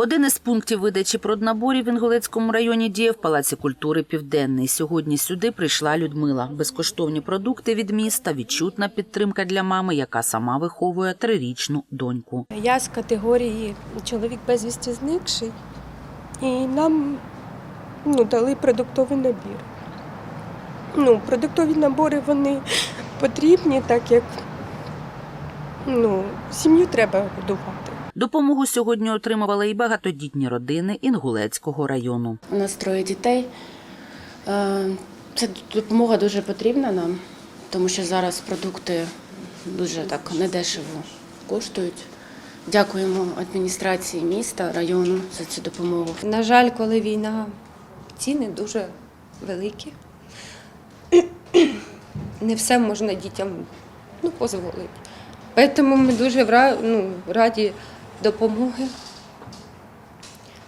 Один із пунктів видачі проднаборів в Інгулецькому районі діє в Палаці культури Південний. Сьогодні сюди прийшла Людмила. Безкоштовні продукти від міста, відчутна підтримка для мами, яка сама виховує трирічну доньку. Я з категорії чоловік безвісті зникший, і нам ну, дали продуктовий набір. Ну, продуктові набори вони потрібні, так як ну, сім'ю треба годувати. Допомогу сьогодні отримували і багатодітні родини Інгулецького району. У нас троє дітей. Е, Ця допомога дуже потрібна нам, тому що зараз продукти дуже так недешево коштують. Дякуємо адміністрації міста, району за цю допомогу. На жаль, коли війна, ціни дуже великі. Не все можна дітям ну, дозволити. Тому ми дуже ну, раді допомоги,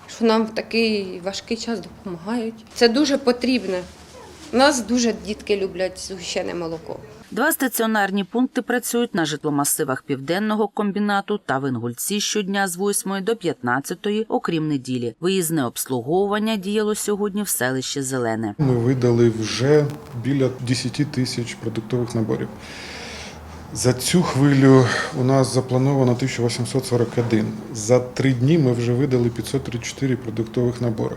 що нам в такий важкий час допомагають. Це дуже потрібно. Нас дуже дітки люблять згущене молоко. Два стаціонарні пункти працюють на житломасивах південного комбінату та в Інгульці щодня з 8 до 15, окрім неділі. Виїзне обслуговування діяло сьогодні в селищі Зелене. Ми видали вже біля 10 тисяч продуктових наборів. За цю хвилю у нас заплановано 1841. За три дні ми вже видали 534 продуктових набори.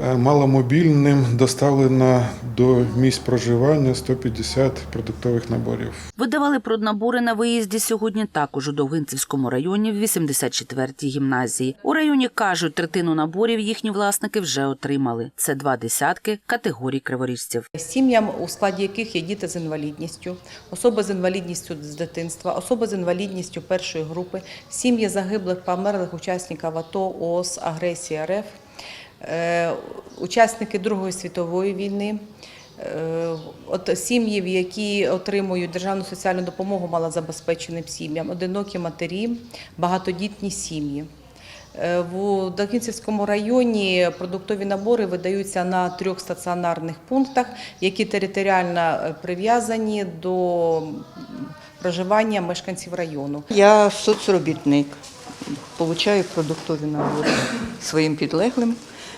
Е, Маломобільним доставлено до місць проживання 150 продуктових наборів. Видавали проднабори на виїзді сьогодні також у Довгинцівському районі в 84-й гімназії. У районі кажуть, третину наборів їхні власники вже отримали. Це два десятки категорій криворіжців. Сім'ям, у складі яких є діти з інвалідністю, особи з інвалідністю з дитинства, особи з інвалідністю першої групи, сім'ї загиблих померлих учасників АТО, ООС, агресії РФ, учасники Другої світової війни. е, От сім'ї, які отримують державну соціальну допомогу малозабезпеченим сім'ям, одинокі матері, багатодітні сім'ї. Е, В Докінцівському районі продуктові набори видаються на трьох стаціонарних пунктах, які територіально е, прив'язані до проживання мешканців району. Я соцробітник, получаю продуктові набори своїм підлеглим.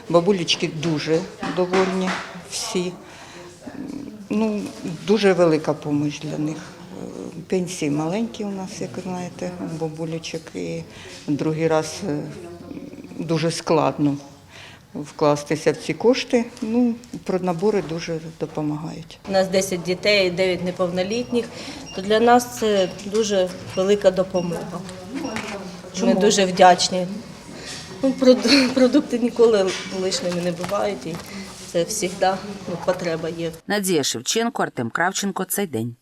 Бабулечки дуже довольні всі. Ну, дуже велика допомога для них. Е, Пенсії маленькі у нас, як знаєте, у бабулечок. І другий раз е, дуже складно вкластися в ці кошти. Ну, проднабори дуже допомагають. У нас 10 дітей, 9 неповнолітніх, то для нас це дуже велика допомога. Ми дуже вдячні. Ну, прод- Продукти ніколи лишніми не бувають, і це завжди ну, потреба є. Надія Шевченко, Артем Кравченко. Цей день.